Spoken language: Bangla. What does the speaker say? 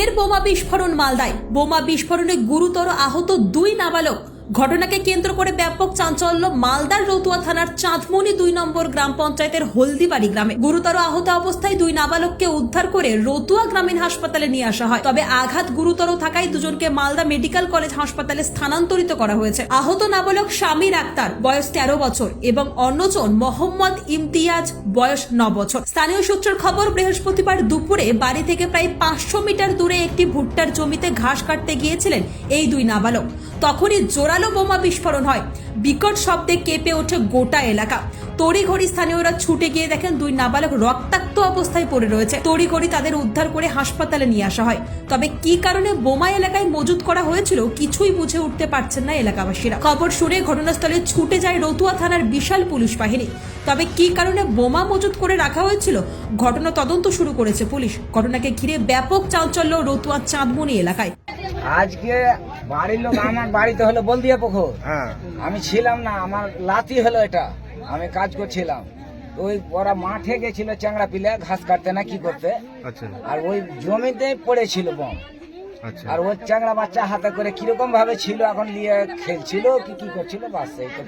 এর বোমা বিস্ফোরণ মালদায়। বোমা বিস্ফোরণে গুরুতর আহত দুই নাবালক। ঘটনাকে কেন্দ্র করে ব্যাপক চাঞ্চল্য মালদার রতুয়া থানার চাঁদমণি দুই নম্বর গ্রাম পঞ্চায়েতের হলদিবাড়ি গ্রামে। গুরুতর আহত অবস্থায় দুই নাবালককে উদ্ধার করে রতুয়া গ্রামীণ হাসপাতালে নিয়ে আসা হয়। তবে আঘাত গুরুতর থাকায় দুজনকে মালদা মেডিকেল কলেজ হাসপাতালে স্থানান্তরিত করা হয়েছে। আহত নাবালক স্বামীর আক্তার, বয়স তেরো বছর, এবং অন্যজন মোহাম্মদ ইমতিয়াজ বয়স ন বছর। স্থানীয় সূত্রের খবর, বৃহস্পতিবার দুপুরে বাড়ি থেকে প্রায় পাঁচশো মিটার দূরে একটি ভুট্টার জমিতে ঘাস কাটতে গিয়েছিলেন এই দুই নাবালক। তখনই জোরালো বোমা বিস্ফোরণ হয়। বিকট শব্দে কেঁপে ওঠে গোটা এলাকা। তড়িঘড়ি স্থানীয়রা ছুটে গিয়ে দেখেন দুই নাবালক রক্তাক্ত অবস্থায় পড়ে রয়েছে। তড়িঘড়ি তাদের উদ্ধার করে হাসপাতালে নিয়ে আসা হয়। তবে কি কারণে বোমা এলাকায় মজুত করা হয়েছিল কিছুই বুঝে উঠতে পারছেন না এলাকাবাসীরা। খবর শুনে ঘটনাস্থলে ছুটে যায় রতুয়া থানার বিশাল পুলিশ বাহিনী। তবে কি কারণে বোমা মজুত করে রাখা হয়েছিল? ঘটনা তদন্ত শুরু করেছে পুলিশ। ঘটনাকে ঘিরে ব্যাপক চাঞ্চল্য রতুয়া চাঁদমণি এলাকায়। আজকে বাড়ির লোক আমার বাড়িতে হলো বলদিয়া পুকুর। হ্যাঁ। আমি ছিলাম না আমার লাতি হলো এটা। আমি কাজ করছিলাম। ওই ওরা মাঠে গেছিল চ্যাংড়া পিলে ঘাস কাটতে না কি করতে। আচ্ছা। আর ওই জমিতে পড়েছিল বম আচ্ছা। আর ওই চ্যাংড়া বাচ্চা হাতে করে কীরকম ভাবে ছিল এখন নিয়ে খেলছিল কি কি করছিল বাস এই তো